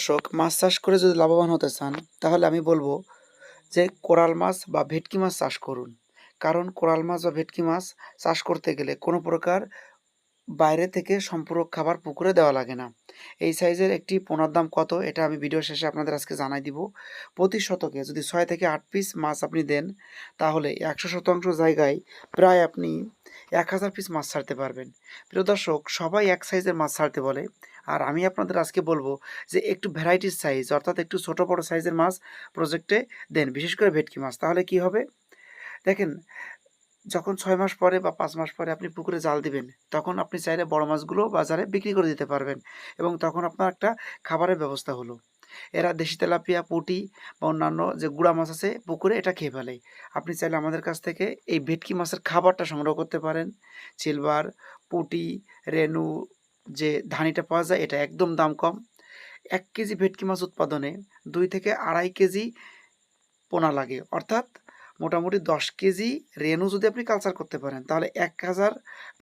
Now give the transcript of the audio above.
দর্শক মাছ চাষ করে যদি লাভবান হতে চান, তাহলে আমি বলব যে কোরাল মাছ বা ভেটকি মাছ চাষ করুন। কারণ কোরাল মাছ বা ভেটকি মাছ চাষ করতে গেলে কোনো প্রকার বাইরে থেকে সম্পূরক খাবার পুকুরে দেওয়া লাগে না। এই সাইজের একটি পোনার দাম কত? এটা আমি ভিডিও শেষে আপনাদের আজকে জানাই দিব। প্রতি শতকে যদি ছয় থেকে আট পিস মাছ আপনি দেন, তাহলে একশো শতাংশ জায়গায় প্রায় আপনি এক হাজার পিস মাছ ছাড়তে পারবেন। প্রিয় দর্শক, সবাই এক সাইজের মাছ ছাড়তে বলে। আর আমি আপনাদের আজকে বলব যে একটু ভ্যারাইটির সাইজ অর্থাৎ একটু ছোটো বড়ো সাইজের মাছ প্রজেক্টে দেন, বিশেষ করে ভেটকি মাছ। তাহলে কি হবে? দেখেন যখন ছয় মাস পরে বা পাঁচ মাস পরে আপনি পুকুরে জাল দিবেন, তখন আপনি চাইলে বড় মাছগুলো বাজারে বিক্রি করে দিতে পারবেন এবং তখন আপনার একটা খাবারের ব্যবস্থা হলো। এরা দেশি তেলাপিয়া, পুঁটি বা অন্যান্য যে গুড়া মাছ আছে পুকুরে এটা খেয়ে ফেলে। আপনি চাইলে আমাদের কাছ থেকে এই ভেটকি মাছের খাবারটা সংগ্রহ করতে পারেন। সিলভার পুঁটি, রেনু যে ধানিটা পাওয়া যায় এটা একদম দাম কম। এক কেজি ভেটকি মাছ উৎপাদনে দুই থেকে আড়াই কেজি পোনা লাগে। অর্থাৎ মোটামুটি দশ কেজি রেনু যদি আপনি কালচার করতে পারেন তাহলে এক হাজার